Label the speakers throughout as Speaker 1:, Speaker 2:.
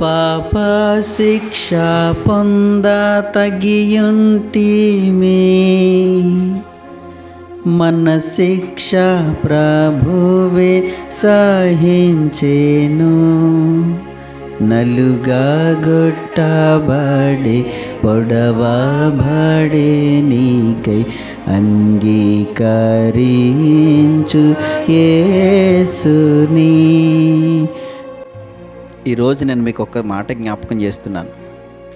Speaker 1: పాప శిక్ష పొంద తగియుంటిమే. మన శిక్ష ప్రభువే సహించేను. నలుగా గొట్టబడి పొడవబడే నీకై అంగీకరించు యేసుని. ఈరోజు నేను మీకు ఒక్క మాట జ్ఞాపకం చేస్తున్నాను.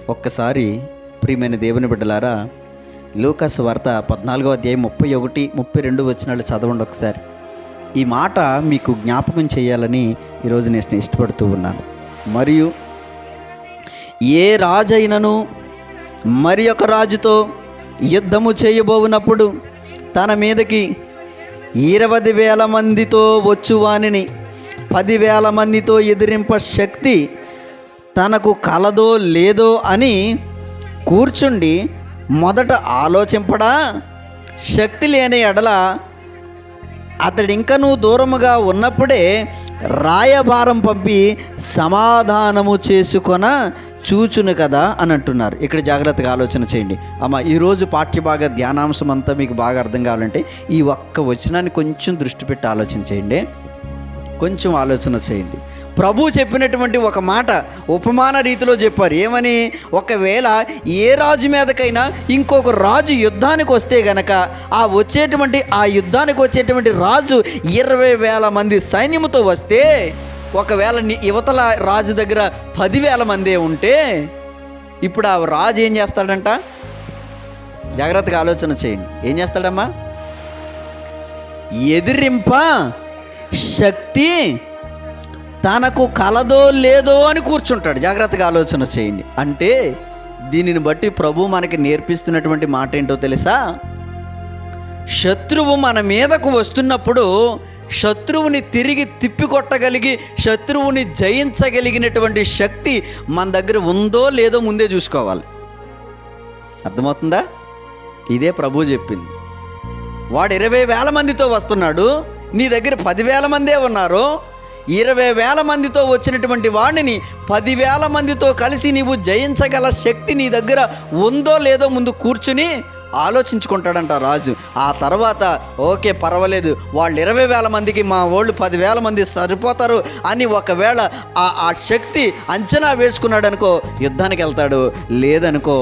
Speaker 1: ఒక్కసారి ప్రియమైన దేవుని బిడ్డలారా లూకాస్ వార్త పద్నాలుగో అధ్యాయం ముప్పై ఒకటి ముప్పై రెండు వచ్చినాళ్ళు చదవండి ఒకసారి. ఈ మాట మీకు జ్ఞాపకం చేయాలని ఈరోజు నేను ఇష్టపడుతూ ఉన్నాను. మరియు ఏ రాజైనను మరి ఒక రాజుతో యుద్ధము చేయబోవునప్పుడు తన మీదకి ఇరవై వేల మందితో వచ్చువానిని పదివేల మందితో ఎదిరింప శక్తి తనకు కలదో లేదో అని కూర్చుండి మొదట ఆలోచింపడా. శక్తి లేని ఎడల అతడింకనూ దూరముగా ఉన్నప్పుడే రాయభారం పంపి సమాధానము చేసుకొన చూచును కదా అని అంటున్నారు ఇక్కడ జాగ్రత్తగా ఆలోచన చేయండి. అమ్మ ఈరోజు పాఠ్యభాగ ధ్యానాంశం అంతా మీకు బాగా అర్థం కావాలంటే ఈ ఒక్క వచనాన్ని కొంచెం దృష్టి పెట్టి ఆలోచన చేయండి. కొంచెం ఆలోచన చేయండి. ప్రభు చెప్పినటువంటి ఒక మాట ఉపమాన రీతిలో చెప్పారు. ఏమని? ఒకవేళ ఏ రాజు మీదకైనా ఇంకొక రాజు యుద్ధానికి వస్తే గనక ఆ వచ్చేటువంటి ఆ యుద్ధానికి వచ్చేటువంటి రాజు ఇరవై వేల మంది సైన్యముతో వస్తే ఒకవేళ యువతల రాజు దగ్గర పదివేల మందే ఉంటే ఇప్పుడు ఆ రాజు ఏం చేస్తాడంట? జాగ్రత్తగా ఆలోచన చేయండి. ఏం చేస్తాడమ్మా? ఎదిరింప శక్తి తనకు కలదో లేదో అని కూర్చుంటాడు. జాగ్రత్తగా ఆలోచన చేయండి. అంటే దీనిని బట్టి ప్రభు మనకి నేర్పిస్తున్నటువంటి మాట ఏంటో తెలుసా? శత్రువు మన మీదకు వస్తున్నప్పుడు శత్రువుని తిరిగి తిప్పికొట్టగలిగి శత్రువుని జయించగలిగినటువంటి శక్తి మన దగ్గర ఉందో లేదో ముందే చూసుకోవాలి. అర్థమవుతుందా? ఇదే ప్రభు చెప్పింది. వాడు ఇరవై వేల మందితో వస్తున్నాడు. నీ దగ్గర పదివేల మందే ఉన్నారు. ఇరవై వేల మందితో వచ్చినటువంటి వాడిని పదివేల మందితో కలిసి నీవు జయించగల శక్తి నీ దగ్గర ఉందో లేదో ముందు కూర్చుని ఆలోచించుకుంటాడంట రాజు. ఆ తర్వాత ఓకే పర్వాలేదు వాళ్ళు ఇరవై వేల మందికి మా వాళ్ళు పదివేల మంది సరిపోతారు అని ఒకవేళ ఆ ఆ శక్తి అంచనా వేసుకున్నాడనుకో యుద్ధానికి వెళ్తాడు. లేదనుకో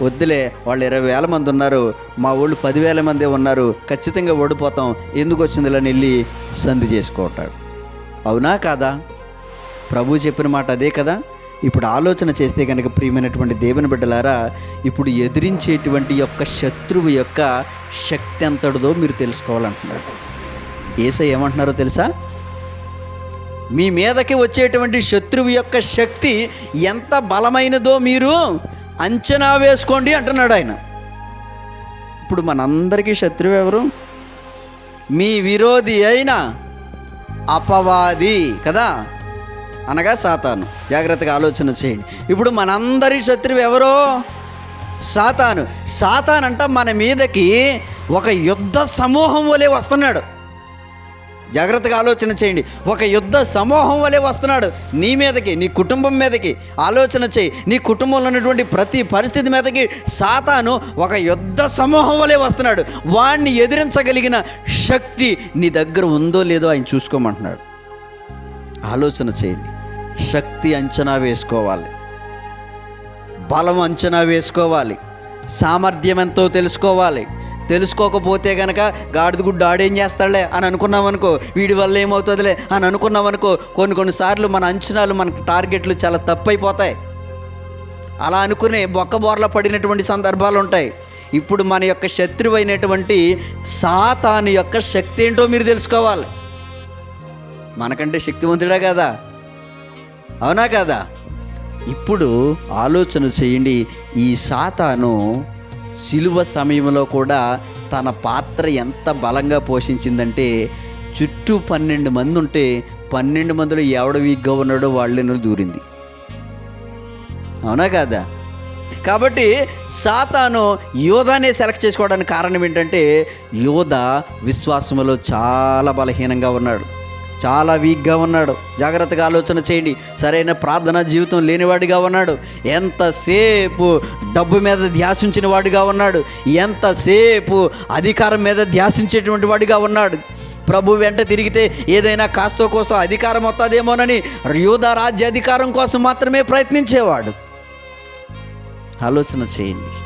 Speaker 1: వద్దులే వాళ్ళు ఇరవై వేల మంది ఉన్నారు. మా ఊళ్ళు పదివేల మంది ఉన్నారు. ఖచ్చితంగా ఓడిపోతాం. ఎందుకు వచ్చిందిలని వెళ్ళి సంధి చేసుకుంటాడు అవునా కాదా? ప్రభు చెప్పిన మాట అదే కదా? ఇప్పుడు ఆలోచన చేస్తే కనుక ప్రియమైనటువంటి దేవుని బిడ్డలారా ఇప్పుడు ఎదిరించేటువంటి యొక్క శత్రువు యొక్క శక్తి ఎంతటిదో మీరు తెలుసుకోవాలంటున్నారు. ఏసై ఏమంటున్నారో తెలుసా? మీ మీదకి వచ్చేటువంటి శత్రువు యొక్క శక్తి ఎంత బలమైనదో మీరు అంచనా వేసుకోండి అంటున్నాడు ఆయన. ఇప్పుడు మనందరికీ శత్రువు ఎవరు? మీ విరోధి అయిన అపవాది కదా? అనగా సాతాను. జాగ్రత్తగా ఆలోచన చేయండి. ఇప్పుడు మనందరి శత్రువు ఎవరో? సాతాను. సాతాన్ అంట మన మీదకి ఒక యుద్ధ సమూహం వలె వస్తున్నాడు. జాగ్రత్తగా ఆలోచన చేయండి. ఒక యుద్ధ సమూహం వలె వస్తున్నాడు. నీ మీదకి నీ కుటుంబం మీదకి ఆలోచన చేయి. నీ కుటుంబంలో ఉన్నటువంటి ప్రతి పరిస్థితి మీదకి సాతాను ఒక యుద్ధ సమూహం వలె వస్తున్నాడు. వాణ్ణి ఎదిరించగలిగిన శక్తి నీ దగ్గర ఉందో లేదో ఆయన చూసుకోమంటున్నాడు. ఆలోచన చేయండి. శక్తి అంచనా వేసుకోవాలి. బలం అంచనా వేసుకోవాలి. సామర్థ్యం ఎంతో తెలుసుకోవాలి. తెలుసుకోకపోతే కనుక గాడిద గుడ్డు ఆడేం చేస్తాడులే అని అనుకున్నాం అనుకో వీడి వల్ల ఏమవుతుందిలే అని అనుకున్నామనుకో కొన్ని కొన్నిసార్లు మన అంచనాలు మన టార్గెట్లు చాలా తప్పైపోతాయి. అలా అనుకునే బొక్కబోర్ల పడినటువంటి సందర్భాలు ఉంటాయి. ఇప్పుడు మన యొక్క శత్రువు అయినటువంటి సాతాను యొక్క శక్తి ఏంటో మీరు తెలుసుకోవాలి. మనకంటే శక్తివంతుడా కదా? అవునా కదా? ఇప్పుడు ఆలోచన చేయండి ఈ సాతాను శిలువ సమయంలో కూడా తన పాత్ర ఎంత బలంగా పోషించిందంటే చుట్టూ పన్నెండు మంది ఉంటే పన్నెండు మందిలో ఎవడ వీక్గా ఉన్నాడో వాళ్ళని దూరింది. అవునా కాదా? కాబట్టి సాతాను యోధానే సెలెక్ట్ చేసుకోవడానికి కారణం ఏంటంటే యోధ విశ్వాసములో చాలా బలహీనంగా ఉన్నాడు. చాలా వీక్గా ఉన్నాడు. జాగ్రత్తగా ఆలోచన చేయండి. సరైన ప్రార్థన జీవితం లేనివాడిగా ఉన్నాడు. ఎంతసేపు డబ్బు మీద ధ్యాసించిన వాడిగా ఉన్నాడు. ఎంతసేపు అధికారం మీద ధ్యాసించేటువంటి వాడిగా ఉన్నాడు. ప్రభు వెంట తిరిగితే ఏదైనా కాస్తో కోస్తో అధికారం వస్తుందేమోనని యూధ రాజ్య అధికారం కోసం మాత్రమే ప్రయత్నించేవాడు. ఆలోచన చేయండి.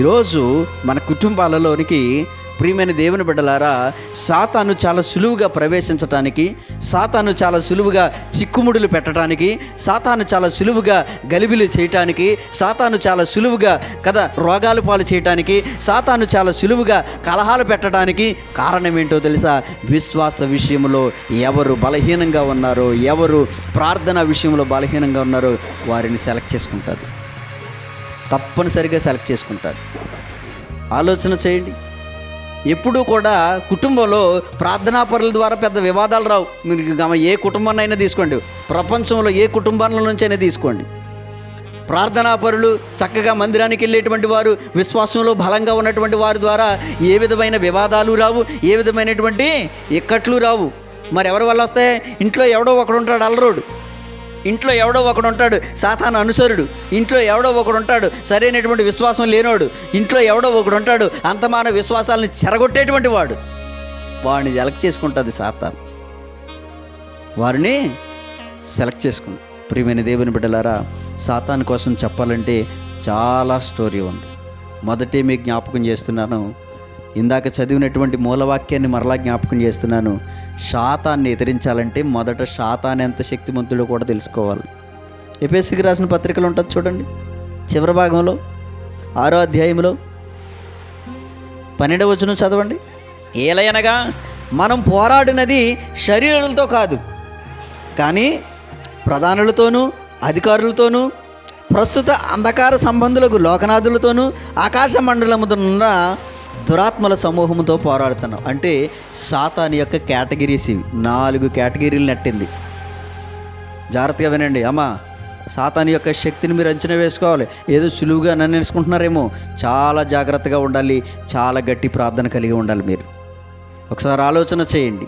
Speaker 1: ఈరోజు మన కుటుంబాలలోనికి ప్రియమైన దేవుని బిడ్డలారా సాతాను చాలా సులువుగా ప్రవేశించటానికి సాతాను చాలా సులువుగా చిక్కుముడులు పెట్టడానికి సాతాను చాలా సులువుగా గలిబిలు చేయటానికి సాతాను చాలా సులువుగా కదా రోగాలు పాలు చేయటానికి సాతాను చాలా సులువుగా కలహాలు పెట్టడానికి కారణం ఏంటో తెలుసా? విశ్వాస విషయంలో ఎవరు బలహీనంగా ఉన్నారో ఎవరు ప్రార్థన విషయంలో బలహీనంగా ఉన్నారో వారిని సెలెక్ట్ చేసుకుంటారు. తప్పనిసరిగా సెలెక్ట్ చేసుకుంటారు. ఆలోచన చేయండి. ఎప్పుడూ కూడా కుటుంబంలో ప్రార్థనా పరుల ద్వారా పెద్ద వివాదాలు రావు. మీరు ఏ కుటుంబాన్నైనా తీసుకోండి. ప్రపంచంలో ఏ కుటుంబాల నుంచైనా తీసుకోండి. ప్రార్థనా పరులు చక్కగా మందిరానికి వెళ్ళేటువంటి వారు విశ్వాసంలో బలంగా ఉన్నటువంటి వారి ద్వారా ఏ విధమైన వివాదాలు రావు ఏ విధమైనటువంటి ఇక్కట్లు రావు. మరి ఎవరి వల్ల వస్తే ఇంట్లో ఎవడో ఒకడు ఉంటాడు అల్లరోడు. ఇంట్లో ఎవడో ఒకడు ఉంటాడు సాతాను అనుసరుడు. ఇంట్లో ఎవడో ఒకడు ఉంటాడు సరైనటువంటి విశ్వాసం లేనోడు. ఇంట్లో ఎవడో ఒకడు ఉంటాడు అంతమాన విశ్వాసాలను చెరగొట్టేటువంటి వాడు. వాడిని సెలెక్ట్ చేసుకుంటుంది సాతాను. వారిని సెలెక్ట్ చేసుకుంది. ప్రియమైన దేవుని బిడ్డలారా సాతాను కోసం చెప్పాలంటే చాలా స్టోరీ ఉంది. మొదటి మీకు జ్ఞాపకం చేస్తున్నాను. ఇందాక చదివినటువంటి మూలవాక్యాన్ని మరలా జ్ఞాపకం చేస్తున్నాను. శాతాన్ని ఎదిరించాలంటే మొదట శాతాన్ని ఎంత శక్తిమంతుడో కూడా తెలుసుకోవాలి. ఎపిఎస్సికి రాసిన పత్రికలు ఉంటుంది చూడండి. చివరి భాగంలో ఆరో అధ్యాయంలో పన్నెండవ వచనం చదవండి. ఏలయనగా మనం పోరాడినది శరీరాలతో కాదు కానీ ప్రధానులతోనూ అధికారులతోనూ ప్రస్తుత అంధకార సంబంధులకు లోకనాథులతోనూ ఆకాశ మండలముతున్న దురాత్మల సమూహంతో పోరాడుతున్నాం. అంటే సాతాని యొక్క కేటగిరీస్ ఇవి. నాలుగు కేటగిరీలు నట్టింది. జాగ్రత్తగా వినండి. అమ్మా సాతాని యొక్క శక్తిని మీరు అంచనా వేసుకోవాలి. ఏదో సులువుగా నన్ను నేర్చుకుంటున్నారేమో. చాలా జాగ్రత్తగా ఉండాలి. చాలా గట్టి ప్రార్థన కలిగి ఉండాలి మీరు. ఒకసారి ఆలోచన చేయండి.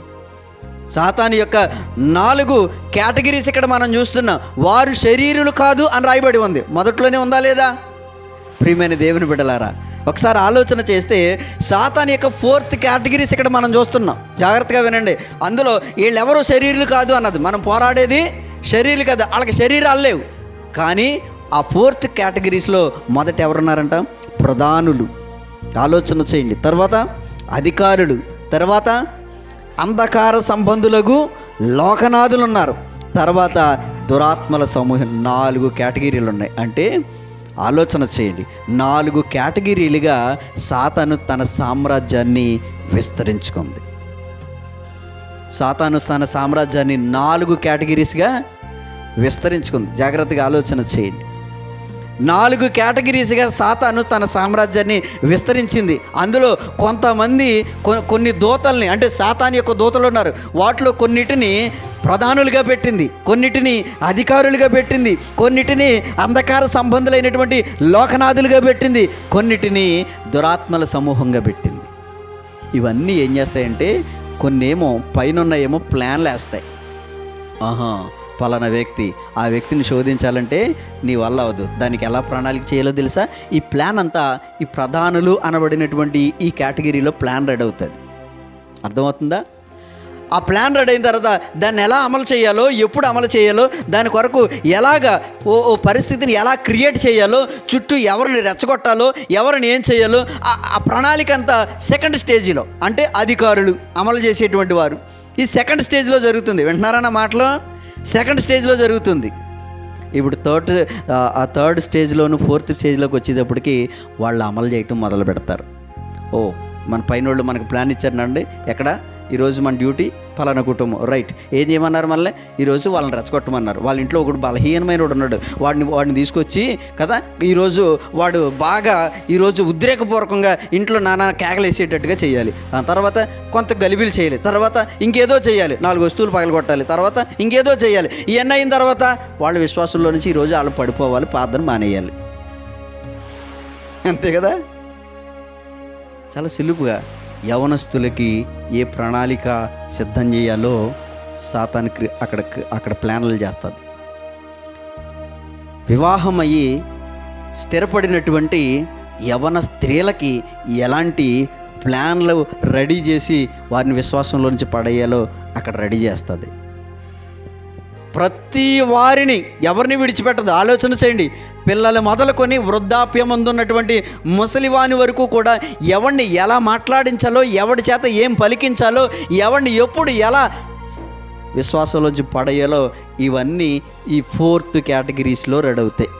Speaker 1: సాతాని యొక్క నాలుగు కేటగిరీస్ ఇక్కడ మనం చూస్తున్నాం. వారు శరీరులు కాదు అని రాయబడి ఉంది. మొదట్లోనే ఉందా లేదా? ప్రియమైన దేవుని బిడ్డలారా ఒకసారి ఆలోచన చేస్తే సాతాన్ యొక్క ఫోర్త్ కేటగిరీస్ ఇక్కడ మనం చూస్తున్నాం. జాగ్రత్తగా వినండి. అందులో వీళ్ళెవరూ శరీరులు కాదు అన్నది. మనం పోరాడేది శరీరులు కాదు. వాళ్ళకి శరీరాలు లేవు. కానీ ఆ ఫోర్త్ కేటగిరీస్లో మొదట ఎవరున్నారంట? ప్రధానులు. ఆలోచన చేయండి. తర్వాత అధికారులు. తర్వాత అంధకార సంబంధులకు లోకనాథులు ఉన్నారు తర్వాత దురాత్మల సమూహం నాలుగు కేటగిరీలు ఉన్నాయి అంటే ఆలోచన చేయండి. నాలుగు కేటగిరీలుగా సాతాను తన సామ్రాజ్యాన్ని విస్తరించుకుంది. సాతాను తన సామ్రాజ్యాన్ని నాలుగు కేటగిరీస్గా విస్తరించుకుంది. జాగ్రత్తగా ఆలోచన చేయండి. నాలుగు కేటగిరీస్గా సాతాను తన సామ్రాజ్యాన్ని విస్తరించింది. అందులో కొంతమంది కొన్ని దూతల్ని అంటే సాతాన్ యొక్క దూతలు ఉన్నారు. వాటిలో కొన్నిటిని ప్రధానులుగా పెట్టింది కొన్నిటిని అధికారులుగా పెట్టింది కొన్నిటిని అంధకార సంబంధులైనటువంటి లోకనాథులుగా పెట్టింది కొన్నిటిని దురాత్మల సమూహంగా పెట్టింది. ఇవన్నీ ఏం చేస్తాయంటే కొన్నేమో పైన ఏమో ప్లాన్లు వేస్తాయి. ఆహా పలానా వ్యక్తి ఆ వ్యక్తిని శోధించాలంటే నీ వల్ల అవదు. దానికి ఎలా ప్రణాళిక చేయాలో తెలుసా? ఈ ప్లాన్ అంతా ఈ ప్రధానులు అనబడినటువంటి ఈ కేటగిరీలో ప్లాన్ రెడీ అవుతుంది. అర్థమవుతుందా? ఆ ప్లాన్ రెడీ అయిన తర్వాత దాన్ని ఎలా అమలు చేయాలో ఎప్పుడు అమలు చేయాలో దాని కొరకు ఎలాగా ఓ ఓ పరిస్థితిని ఎలా క్రియేట్ చేయాలో చుట్టూ ఎవరిని రెచ్చగొట్టాలో ఎవరిని ఏం చేయాలో ఆ- ఆ ప్రణాళిక అంతా సెకండ్ స్టేజ్లో అంటే అధికారులు అమలు చేసేటువంటి వారు. ఈ సెకండ్ స్టేజ్లో జరుగుతుంది. వింటున్నారా నా మాటలో? సెకండ్ స్టేజ్లో జరుగుతుంది. ఇప్పుడు థర్డ్ ఆ థర్డ్ స్టేజ్లోను ఫోర్త్ స్టేజ్లోకి వచ్చేటప్పటికి వాళ్ళు అమలు చేయటం మొదలు పెడతారు. ఓ మన పైన వాళ్ళు మనకు ప్లాన్ ఇచ్చారండి ఎక్కడ? ఈరోజు మన డ్యూటీ ఫలానా కుటుంబం. రైట్ ఏం చేయమన్నారు మళ్ళీ? ఈరోజు వాళ్ళని రెచ్చగొట్టమన్నారు. వాళ్ళ ఇంట్లో ఒకడు బలహీనమైన వాడు ఉన్నాడు. వాడిని వాడిని తీసుకొచ్చి కదా ఈరోజు వాడు బాగా ఈరోజు ఉద్రేకపూర్వకంగా ఇంట్లో నానా కేకలేసేటట్టుగా చేయాలి. ఆ తర్వాత కొంత గలిబిలు చేయాలి. తర్వాత ఇంకేదో చేయాలి. నాలుగు వస్తువులు పగలగొట్టాలి. తర్వాత ఇంకేదో చేయాలి. ఇవన్నీ అయిన తర్వాత వాళ్ళ విశ్వాసంలో నుంచి ఈరోజు వాళ్ళు పడిపోవాలి ప్రార్థన మానేయాలి. అంతే కదా? చాలా సులువుగా యవనస్తులకి ఏ ప్రణాళిక సిద్ధం చేయాలో సాతానికి అక్కడ అక్కడ ప్లాన్లు చేస్తుంది. వివాహం అయ్యి స్థిరపడినటువంటి యవన స్త్రీలకి ఎలాంటి ప్లాన్లు రెడీ చేసి వారిని విశ్వాసంలో నుంచి పడేయాలో అక్కడ రెడీ చేస్తుంది. ప్రతి వారిని ఎవరిని విడిచిపెట్టదు? ఆలోచన చేయండి. పిల్లలు మొదలుకొని వృద్ధాప్యం ఉన్నటువంటి ముసలివాని వరకు కూడా ఎవరిని ఎలా మాట్లాడించాలో ఎవడి చేత ఏం పలికించాలో ఎవరిని ఎప్పుడు ఎలా విశ్వాసంలోంచి పడేయాలో ఇవన్నీ ఈ ఫోర్త్ కేటగిరీస్లో రెడీ అవుతాయి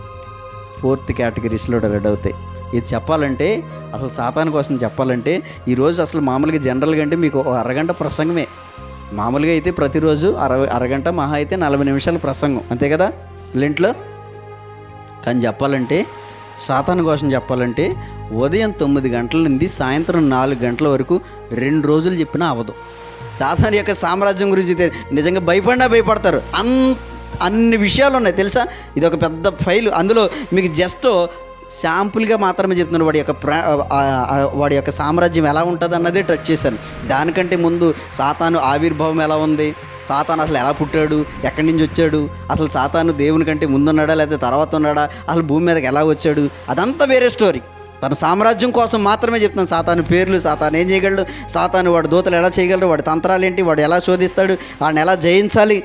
Speaker 1: ఫోర్త్ కేటగిరీస్లో రెడీ అవుతాయి ఇది చెప్పాలంటే అసలు సాతాను కోసం చెప్పాలంటే ఈరోజు అసలు మామూలుగా జనరల్గా అంటే మీకు అరగంట ప్రసంగమే. మామూలుగా అయితే ప్రతిరోజు అరవై అరగంట మహా అయితే నలభై నిమిషాల ప్రసంగం. అంతే కదా? లెంట్లో? కానీ చెప్పాలంటే సాతాను కోసం చెప్పాలంటే ఉదయం తొమ్మిది గంటల నుండి సాయంత్రం నాలుగు గంటల వరకు రెండు రోజులు చెప్పినా అవదు సాతాను యొక్క సామ్రాజ్యం గురించి నిజంగా భయపడినా భయపడతారు. అన్ అన్ని విషయాలు ఉన్నాయి. తెలుసా? ఇది ఒక పెద్ద ఫైల్. అందులో మీకు జస్ట్ శాంపుల్గా మాత్రమే చెప్తున్నాను వాడి యొక్క ప్రా వాడి యొక్క సామ్రాజ్యం ఎలా ఉంటుంది అన్నదే టచ్ చేశాను. దానికంటే ముందు సాతాను ఆవిర్భావం ఎలా ఉంది? సాతాను అసలు ఎలా పుట్టాడు? ఎక్కడి నుంచి వచ్చాడు? అసలు సాతాను దేవుని కంటే ముందున్నాడా లేకపోతే తర్వాత ఉన్నాడా? అసలు భూమి మీదకి ఎలా వచ్చాడు? అదంతా వేరే స్టోరీ. తన సామ్రాజ్యం కోసం మాత్రమే చెప్తున్నాను. సాతాను పేర్లు సాతాను ఏం చేయగలడు? సాతాను వాడు దూతలు ఎలా చేయగలడు వాడి తంత్రాలు ఏంటి? వాడు ఎలా శోధిస్తాడు? వాడిని ఎలా జయించాలి?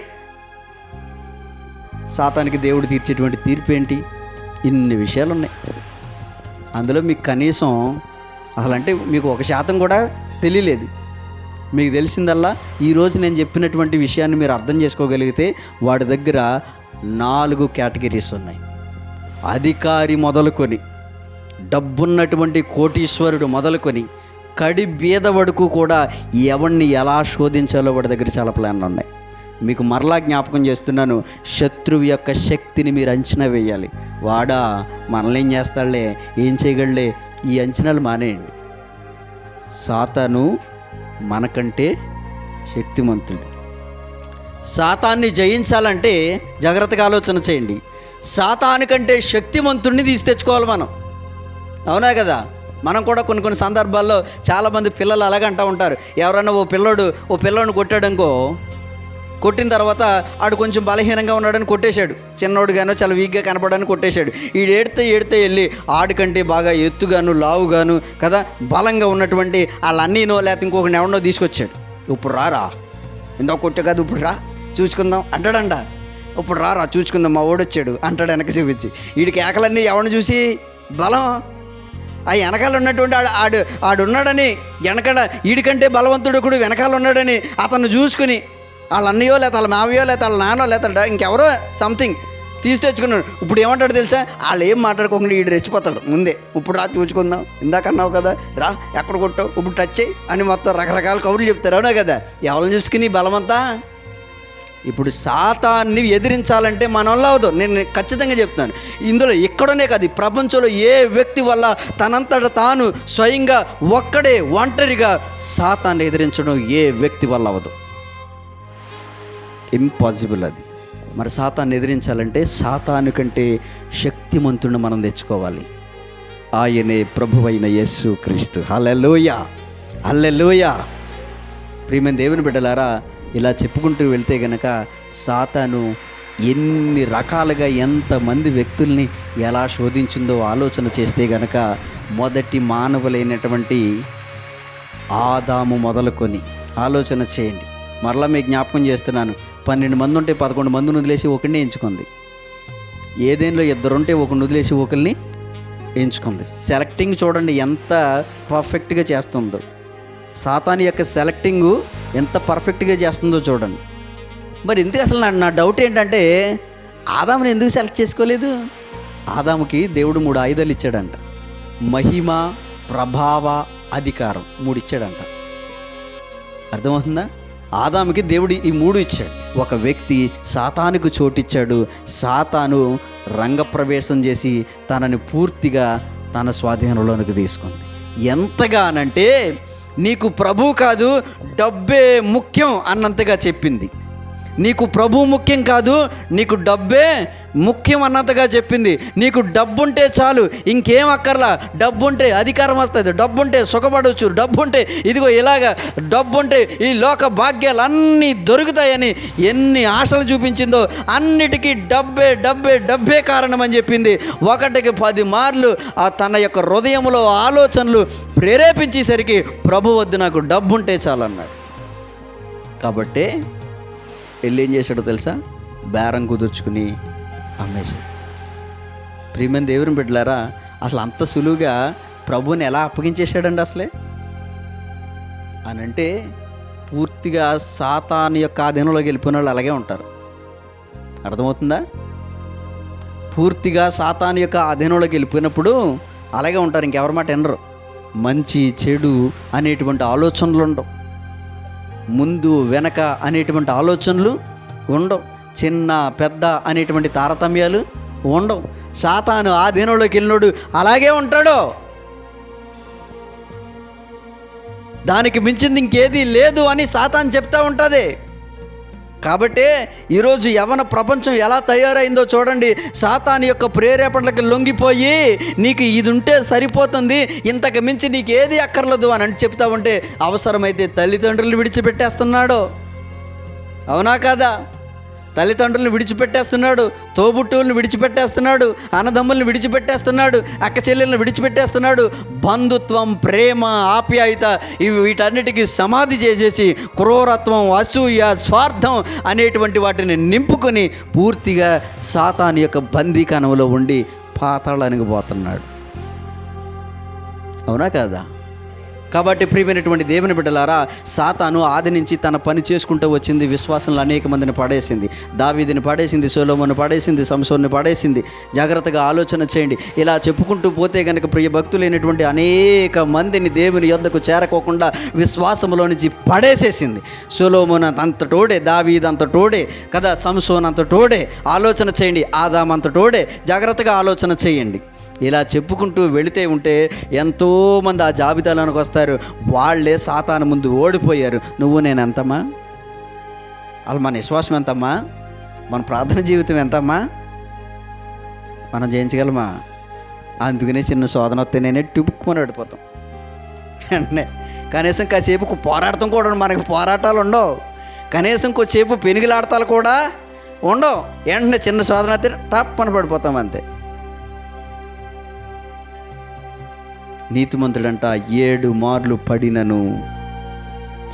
Speaker 1: సాతానికి దేవుడు తీర్చేటువంటి తీర్పు ఏంటి? ఇన్ని విషయాలు ఉన్నాయి అందులో మీకు కనీసం అసలు అంటే మీకు ఒక శాతం కూడా తెలియలేదు. మీకు తెలిసిందల్లా ఈరోజు నేను చెప్పినటువంటి విషయాన్ని మీరు అర్థం చేసుకోగలిగితే వాడి దగ్గర నాలుగు కేటగిరీస్ ఉన్నాయి. అధికారి మొదలుకొని డబ్బున్నటువంటి కోటీశ్వరుడు మొదలుకొని కడి బీద వడుకు కూడా ఎవరిని ఎలా శోధించాలో వాడి దగ్గర చాలా ప్లాన్లు ఉన్నాయి. మీకు మరలా జ్ఞాపకం చేస్తున్నాను శత్రువు యొక్క శక్తిని మీరు అంచనా వేయాలి. వాడా మనల్ని ఏం చేస్తాడులే ఏం చేయగలలే ఈ అంచనాలు మానేయండి. సాతాను మనకంటే శక్తిమంతుడు. సాతాన్ని జయించాలంటే జాగ్రత్తగా ఆలోచన చేయండి. సాతాను కంటే శక్తిమంతుడిని తీసి తెచ్చుకోవాలి మనం. అవునా కదా? మనం కూడా కొన్ని కొన్ని సందర్భాల్లో చాలామంది పిల్లలు అలాగంటూ ఉంటారు. ఎవరైనా ఓ పిల్లోడు ఓ పిల్లోడిని కొట్టాడనుకో కొట్టిన తర్వాత ఆడు కొంచెం బలహీనంగా ఉన్నాడని కొట్టేశాడు. చిన్నోడుగానో చాలా వీక్గా కనపడని కొట్టేశాడు. ఈడు ఏడితే ఏడితే వెళ్ళి ఆడికంటే బాగా ఎత్తుగాను లావుగాను కదా బలంగా ఉన్నటువంటి వాళ్ళ అన్నీనో లేకపోతే ఇంకొకటి ఎవరినో తీసుకొచ్చాడు. ఇప్పుడు రారా. ఇందో కొట్టే కాదు ఇప్పుడు రా. చూసుకుందాం. అంటాడంట. ఇప్పుడు రా రా చూసుకుందాం. మా ఓడొచ్చాడు. అంటాడు వెనక చూపించి. వీడికి ఏకలన్నీ ఎవరిని చూసి? బలం. ఆ వెనకాల ఉన్నటువంటి ఆడు ఆడు ఆడున్నాడని వెనకాల వీడికంటే బలవంతుడు కూడా వెనకాల ఉన్నాడని అతను చూసుకుని వాళ్ళ అన్నయ్యో లేదా వాళ్ళ మావయ్యో లేదా వాళ్ళ నాన్నో లేదా ఇంకెవరో సంథింగ్ తీసి తెచ్చుకున్నాడు. ఇప్పుడు ఏమంటాడు తెలుసా? వాళ్ళు ఏం మాట్లాడుకోకుండా ఈడు రెచ్చిపోతాడు. ముందే ఇప్పుడు రా చూసుకుందాం. ఇందాక అన్నావు కదా రా ఎక్కడ కొట్టావు? ఇప్పుడు టచ్ చేయి అని మొత్తం రకరకాల కబుర్లు చెప్తారు. అవునా కదా? ఎవరిని చూసుకుని బలమంతా? ఇప్పుడు సాతాన్ని ఎదిరించాలంటే మన వల్ల అవదు నేను ఖచ్చితంగా చెప్తున్నాను. ఇందులో ఎక్కడనే కాదు ప్రపంచంలో ఏ వ్యక్తి వల్ల తనంతట తాను స్వయంగా ఒక్కడే ఒంటరిగా సాతాన్ని ఎదిరించడం ఏ వ్యక్తి వల్ల అవదు ఇంపాసిబుల్ అది. మరి సాతాన్ని ఎదిరించాలంటే సాతాను కంటే శక్తిమంతుడిని మనం తెచ్చుకోవాలి. ఆయనే ప్రభువైన యేసు క్రీస్తు. హల్లెలూయ! హల్లెలూయ! ప్రియమైన దేవుని బిడ్డలారా ఇలా చెప్పుకుంటూ వెళ్తే గనక సాతాను ఎన్ని రకాలుగా ఎంతమంది వ్యక్తుల్ని ఎలా శోధించిందో ఆలోచన చేస్తే గనక మొదటి మానవులైనటువంటి ఆదాము మొదలుకొని ఆలోచన చేయండి. మరలా మీకు జ్ఞాపకం చేస్తున్నాను. పన్నెండు మంది ఉంటే పదకొండు మందిని వదిలేసి ఒకరిని ఎంచుకుంది. ఏదేంలో ఇద్దరుంటే ఒకరిని వదిలేసి ఒకరిని ఎంచుకుంది. సెలెక్టింగ్ చూడండి ఎంత పర్ఫెక్ట్గా చేస్తుందో. సాతాని యొక్క సెలెక్టింగ్ ఎంత పర్ఫెక్ట్గా చేస్తుందో చూడండి. మరి ఎందుకు అసలు నా నా డౌట్ ఏంటంటే ఆదాముని ఎందుకు సెలెక్ట్ చేసుకోలేదు? ఆదాముకి దేవుడు మూడు ఆయుధాలు ఇచ్చాడంట. మహిమ ప్రభావ అధికారం మూడు ఇచ్చాడంట. అర్థమవుతుందా? ఆదాముకి దేవుడు ఈ మూడు ఇచ్చాడు. ఒక వ్యక్తి సాతానుకు చోటిచ్చాడు. సాతాను రంగప్రవేశం చేసి తనని పూర్తిగా తన స్వాధీనంలోనికి తీసుకుంది. ఎంతగానంటే నీకు ప్రభు కాదు డబ్బే ముఖ్యం అన్నంతగా చెప్పింది. నీకు ప్రభు ముఖ్యం కాదు నీకు డబ్బే ముఖ్యం అన్నంతగా చెప్పింది. నీకు డబ్బుంటే చాలు ఇంకేం అక్కర్లా. డబ్బుంటే అధికారం వస్తుంది. డబ్బుంటే సుఖపడవచ్చు డబ్బుంటే ఇదిగో ఇలాగా డబ్బుంటే ఈ లోక భాగ్యాలు అన్నీ దొరుకుతాయని ఎన్ని ఆశలు చూపించిందో అన్నిటికీ డబ్బే డబ్బే డబ్బే కారణం అని చెప్పింది. ఒకటికి పది మార్లు ఆ తన యొక్క హృదయంలో ఆలోచనలు ప్రేరేపించేసరికి ప్రభు వద్దు నాకు డబ్బుంటే చాలన్నాడు కాబట్టి వెళ్ళి ఏం చేశాడో తెలుసా? బేరం కుదుర్చుకుని అమ్మేశాడు ప్రియమైన దేవుని బిడ్డలారా అసలు అంత సులువుగా ప్రభువుని ఎలా అప్పగించేశాడండి అసలే? అని అంటే పూర్తిగా సాతాను యొక్క ఆధీనంలోకి వెళ్ళిపోయిన వాళ్ళు అలాగే ఉంటారు. అర్థమవుతుందా? పూర్తిగా సాతాను యొక్క అధీనంలోకి వెళ్ళిపోయినప్పుడు అలాగే ఉంటారు ఇంకెవరి మాట వినరు. మంచి చెడు అనేటువంటి ఆలోచనలు ఉండవు. ముందు వెనక అనేటువంటి ఆలోచనలు ఉండవు. చిన్న పెద్ద అనేటువంటి తారతమ్యాలు ఉండవు. సాతాను ఆ దినంలోకి వెళ్ళినోడు అలాగే ఉంటాడు? దానికి మించింది ఇంకేది లేదు అని సాతాన్ చెప్తా ఉంటుంది. కాబట్టే ఈరోజు యవన ప్రపంచం ఎలా తయారైందో చూడండి. సాతాన్ యొక్క ప్రేరేపణలకు లొంగిపోయి నీకు ఇది ఉంటే సరిపోతుంది ఇంతకు మించి నీకు ఏది అక్కర్లేదు అని అంటే చెప్తా ఉంటే అవసరమైతే తల్లిదండ్రులు విడిచిపెట్టేస్తున్నాడు. అవునా కాదా? తల్లిదండ్రులను విడిచిపెట్టేస్తున్నాడు తోబుట్టువులను విడిచిపెట్టేస్తున్నాడు అన్నదమ్ములను విడిచిపెట్టేస్తున్నాడు అక్క చెల్లెలను విడిచిపెట్టేస్తున్నాడు. బంధుత్వం ప్రేమ ఆప్యాయత ఇవి వీటన్నిటికీ సమాధి చేసేసి క్రూరత్వం అసూయ స్వార్థం అనేటువంటి వాటిని నింపుకొని పూర్తిగా సాతాన్ యొక్క బందీకణంలో ఉండి పాతాళానికి పోతున్నాడు. అవునా కాదా? కాబట్టి ప్రియమైనటువంటి దేవుని బిడ్డలారా సాతాను ఆది నుంచి తన పని చేసుకుంటూ వచ్చింది విశ్వాసంలో అనేక మందిని పడేసింది. దావీదిని పడేసింది సోలోమను పడేసింది సంసోన్ని పడేసింది. జాగ్రత్తగా ఆలోచన చేయండి. ఇలా చెప్పుకుంటూ పోతే కనుక ప్రియ భక్తులైనటువంటి అనేక మందిని దేవుని యొద్దకు చేరకోకుండా విశ్వాసంలో నుంచి పడేసేసింది. సోలోమోన్ అంత టోడే దావీద్ అంత టోడే కదా సంసోన్ అంత టోడే ఆలోచన చేయండి ఆదాం అంత టోడే జాగ్రత్తగా ఆలోచన చేయండి. ఇలా చెప్పుకుంటూ వెళితే ఉంటే ఎంతోమంది ఆ జాబితాలోనికి వస్తారు. వాళ్ళే సాతాను ముందు ఓడిపోయారు. నువ్వు నేను ఎంతమ్మా? అలా మన విశ్వాసం ఎంతమ్మా? మన ప్రార్థన జీవితం ఎంతమ్మా? మనం జయించగలమా? అందుకనే చిన్న శోధన వస్తే నేనే టుపుక్కుమని ఓడిపోతాం. వెంటనే కనీసం కాసేపు పోరాడటం కూడా మనకి పోరాటాలు ఉండవు. కనీసం కొద్దిసేపు పెనుగులాడతాలు కూడా ఉండవు. వెంటనే చిన్న శోధన వస్తే టప్ అని పడిపోతాం అంతే. నీతిమంతుడంట ఏడు మార్లు పడినను.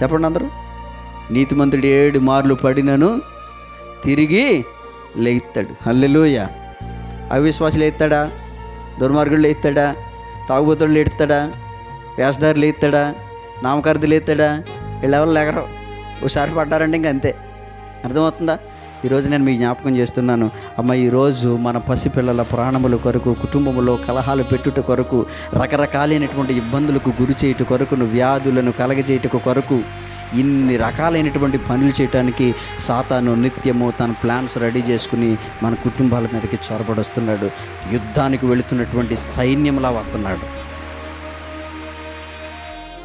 Speaker 1: చెప్పండి అందరూ. నీతిమంతుడు ఏడు మార్లు పడినను తిరిగి లేస్తాడు హల్లెలూయ. అవిశ్వాసులు ఎత్తాడా దుర్మార్గుడు ఎత్తాడా తాగుబోతుడు ఎత్తాడా వేషధారులు ఎత్తాడా నామకార్థులు ఎత్తాడా వీళ్ళెవరు లేగరు. ఒకసారి పడ్డారంటే ఇంక అంతే. అర్థమవుతుందా? ఈరోజు నేను మీ జ్ఞాపకం చేస్తున్నాను. అమ్మ ఈరోజు మన పసిపిల్లల ప్రాణముల కొరకు కుటుంబంలో కలహాలు పెట్టుట కొరకు రకరకాలైనటువంటి ఇబ్బందులకు గురి చేయుట కొరకును వ్యాధులను కలగజేయుటకు కొరకు ఇన్ని రకాలైనటువంటి పనులు చేయడానికి సాతాను నిత్యము తన ప్లాన్స్ రెడీ చేసుకుని మన కుటుంబాల మీదకి చొరబడొస్తున్నాడు. యుద్ధానికి వెళుతున్నటువంటి సైన్యంలా వస్తున్నాడు.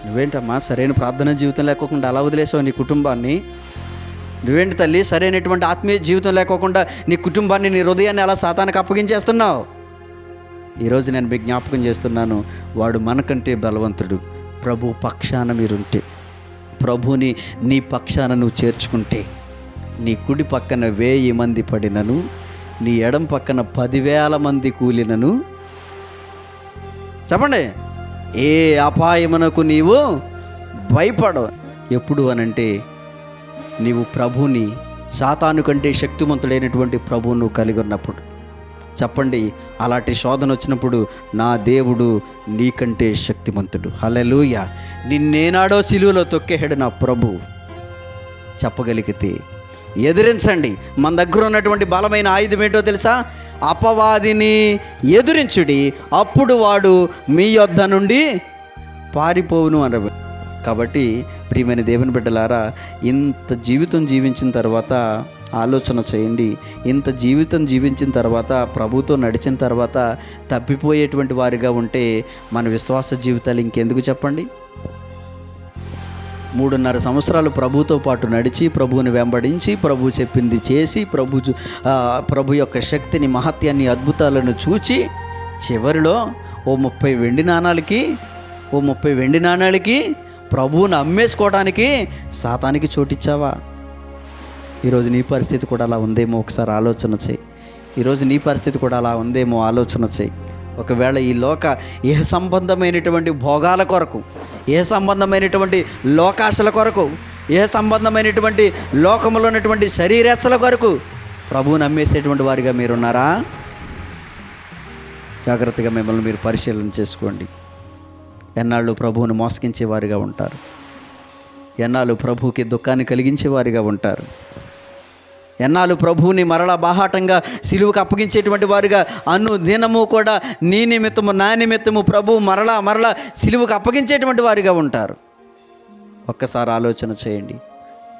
Speaker 1: నువ్వేంటమ్మా సరైన ప్రార్థన జీవితం లేకోకుండా అలా వదిలేసావు నీ కుటుంబాన్ని? నువ్వేంటి తల్లి? సరైనటువంటి ఆత్మీయ జీవితం లేకోకుండా నీ కుటుంబాన్ని నీ హృదయాన్ని అలా సాతానికి అప్పగించేస్తున్నావు? ఈరోజు నేను మీకు జ్ఞాపకం చేస్తున్నాను వాడు మనకంటే బలవంతుడు. ప్రభు పక్షాన మీరుంటే ప్రభుని నీ పక్షాన నువ్వు చేర్చుకుంటే నీ కుడి పక్కన వేయి మంది పడినను నీ ఎడం పక్కన పదివేల మంది కూలినను. చెప్పండి ఏ అపాయమునకు నీవు భయపడవు. ఎప్పుడు అనంటే నీవు ప్రభుని సాతాను కంటే శక్తివంతుడైనటువంటి ప్రభువును కలిగి ఉన్నప్పుడు. చెప్పండి అలాంటి శోధన వచ్చినప్పుడు నా దేవుడు నీకంటే శక్తిమంతుడు. హలెలూయ నిన్నేనాడో సిలువలో తొక్కేహాడు నా ప్రభు. చెప్పగలిగితే ఎదిరించండి. మన దగ్గర ఉన్నటువంటి బలమైన ఆయుధం ఏంటో తెలుసా? అపవాదిని ఎదురించుడి. అప్పుడు వాడు మీ యొద్ద నుండి పారిపోవును అన కాబట్టి ప్రియమైన దేవుని బిడ్డలారా ఇంత జీవితం జీవించిన తర్వాత ఆలోచన చేయండి. ఇంత జీవితం జీవించిన తర్వాత ప్రభుతో నడిచిన తర్వాత తప్పిపోయేటువంటి వారిగా ఉంటే మన విశ్వాస జీవితాలు ఇంకెందుకు చెప్పండి? మూడున్నర సంవత్సరాలు ప్రభుతో పాటు నడిచి ప్రభువుని వెంబడించి ప్రభు చెప్పింది చేసి ప్రభు ప్రభు యొక్క శక్తిని మహత్యాన్ని అద్భుతాలను చూచి చివరిలో ఓ ముప్పై వెండి నాణాలకి ఓ ముప్పై వెండి నాణాలకి ప్రభువుని అమ్మేసుకోవడానికి సాతానికి చోటిచ్చావా? ఈరోజు నీ పరిస్థితి కూడా అలా ఉందేమో ఒకసారి ఆలోచన చేయి. ఈరోజు నీ పరిస్థితి కూడా అలా ఉందేమో ఆలోచన చేయి. ఒకవేళ ఈ లోక ఏ సంబంధమైనటువంటి భోగాల కొరకు ఏ సంబంధమైనటువంటి లోకాశల కొరకు ఏ సంబంధమైనటువంటి లోకంలో ఉన్నటువంటి శరీరేచ్చల కొరకు ప్రభువుని అమ్మేసేటువంటి వారిగా మీరున్నారా? జాగ్రత్తగా మిమ్మల్ని మీరు పరిశీలన చేసుకోండి. ఎన్నాళ్ళు ప్రభువుని మోసగించేవారిగా ఉంటారు? ఎన్నాళ్ళు ప్రభువుకి దుఃఖాన్ని కలిగించేవారిగా ఉంటారు? ఎన్నాళ్ళు ప్రభువుని మరలా బాహాటంగా సిలువుకు అప్పగించేటువంటి వారుగా అను దినము కూడా నీ నిమిత్తము నా నిమిత్తము ప్రభు మరలా మరలా సిలువుకు అప్పగించేటువంటి వారిగా ఉంటారు? ఒక్కసారి ఆలోచన చేయండి.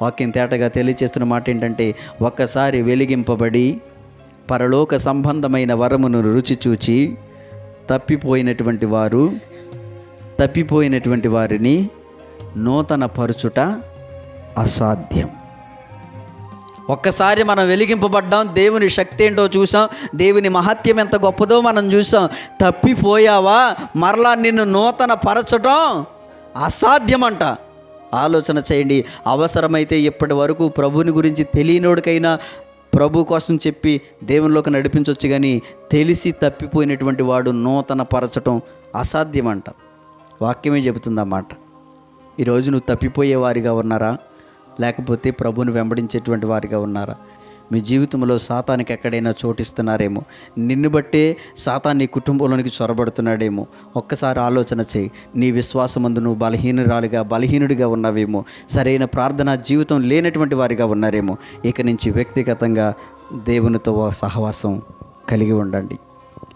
Speaker 1: వాక్యం తేటగా తెలియచేస్తున్న మాట ఏంటంటే ఒక్కసారి వెలిగింపబడి పరలోక సంబంధమైన వరమును రుచి చూచి తప్పిపోయినటువంటి వారు తప్పిపోయినటువంటి వారిని నూతన పరుచుట అసాధ్యం. ఒక్కసారి మనం వెలిగింపబడ్డాం దేవుని శక్తి ఏంటో చూసాం దేవుని మహత్యం ఎంత గొప్పదో మనం చూసాం. తప్పిపోయావా? మరలా నిన్ను నూతన పరచటం అసాధ్యమంట. ఆలోచన చేయండి అవసరమైతే ఇప్పటి వరకు ప్రభుని గురించి తెలియనోడికైనా ప్రభు కోసం చెప్పి దేవునిలోకి నడిపించవచ్చు కానీ తెలిసి తప్పిపోయినటువంటి వాడు నూతన పరచటం అసాధ్యమంట. వాక్యమే చెబుతుందన్నమాట ఈరోజు నువ్వు తప్పిపోయే వారిగా ఉన్నారా? లేకపోతే ప్రభుని వెంబడించేటువంటి వారిగా ఉన్నారా? మీ జీవితంలో సాతానికి ఎక్కడైనా చోటిస్తున్నారేమో? నిన్ను బట్టే సాతాన్ నీ కుటుంబంలోనికి చొరబడుతున్నాడేమో? ఒక్కసారి ఆలోచన చేయి. నీ విశ్వాసమందు నువ్వు బలహీనురాలుగా బలహీనుడిగా ఉన్నావేమో? సరైన ప్రార్థన జీవితం లేనటువంటి వారిగా ఉన్నారేమో? ఇక నుంచి వ్యక్తిగతంగా దేవునితో సహవాసం కలిగి ఉండండి.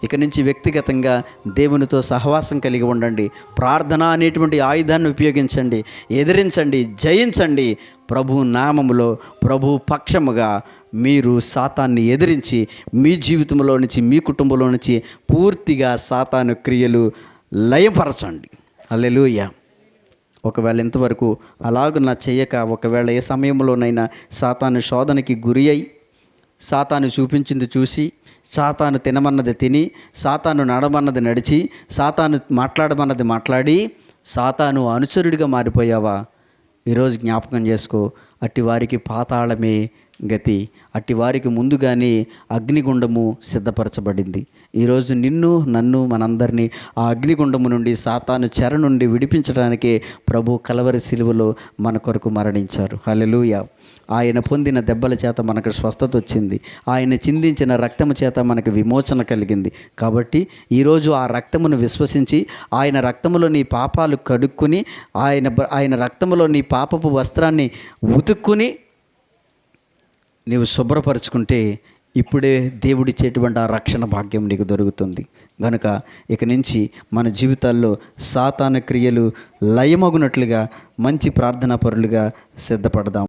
Speaker 1: ఇక నుంచి వ్యక్తిగతంగా దేవునితో సహవాసం కలిగి ఉండండి. ప్రార్థన అనేటువంటి ఆయుధాన్ని ఉపయోగించండి. ఎదిరించండి. జయించండి. ప్రభు నామములో ప్రభు పక్షముగా మీరు సాతాన్ని ఎదిరించి మీ జీవితంలో నుంచి మీ కుటుంబంలో నుంచి పూర్తిగా సాతాను క్రియలు లయపరచండి. అల్లెలుయ్యా ఒకవేళ ఇంతవరకు అలాగున చేయక ఒకవేళ ఏ సమయంలోనైనా సాతాను శోధనకి గురి అయి సాతాను చూపించింది చూసి సాతాను తినమన్నది తిని సాతాను నడమన్నది నడిచి సాతాను మాట్లాడమన్నది మాట్లాడి సాతాను అనుచరుడిగా మారిపోయావా? ఈరోజు జ్ఞాపకం చేసుకో అట్టి వారికి పాతాళమే గతి అట్టి వారికి ముందుగానే అగ్నిగుండము సిద్ధపరచబడింది. ఈరోజు నిన్ను నన్ను మనందరినీ ఆ అగ్నిగుండము నుండి సాతాను చెర నుండి విడిపించడానికే ప్రభు కలవరి శిలువలో మన కొరకు మరణించారు. హలెలుయా ఆయన పొందిన దెబ్బల చేత మనకు స్వస్థత వచ్చింది. ఆయన చిందించిన రక్తము చేత మనకు విమోచన కలిగింది. కాబట్టి ఈరోజు ఆ రక్తమును విశ్వసించి ఆయన రక్తములో నీ పాపాలు కడుక్కుని ఆయన ఆయన రక్తములో నీ పాపపు వస్త్రాన్ని ఉతుక్కుని నీవు శుభ్రపరుచుకుంటే ఇప్పుడే దేవుడిచ్చేటువంటి ఆ రక్షణ భాగ్యం నీకు దొరుకుతుంది. గనుక ఇక నుంచి మన జీవితాల్లో సాతాన క్రియలు లయమగునట్లుగా మంచి ప్రార్థనా పరులుగా సిద్ధపడదాం.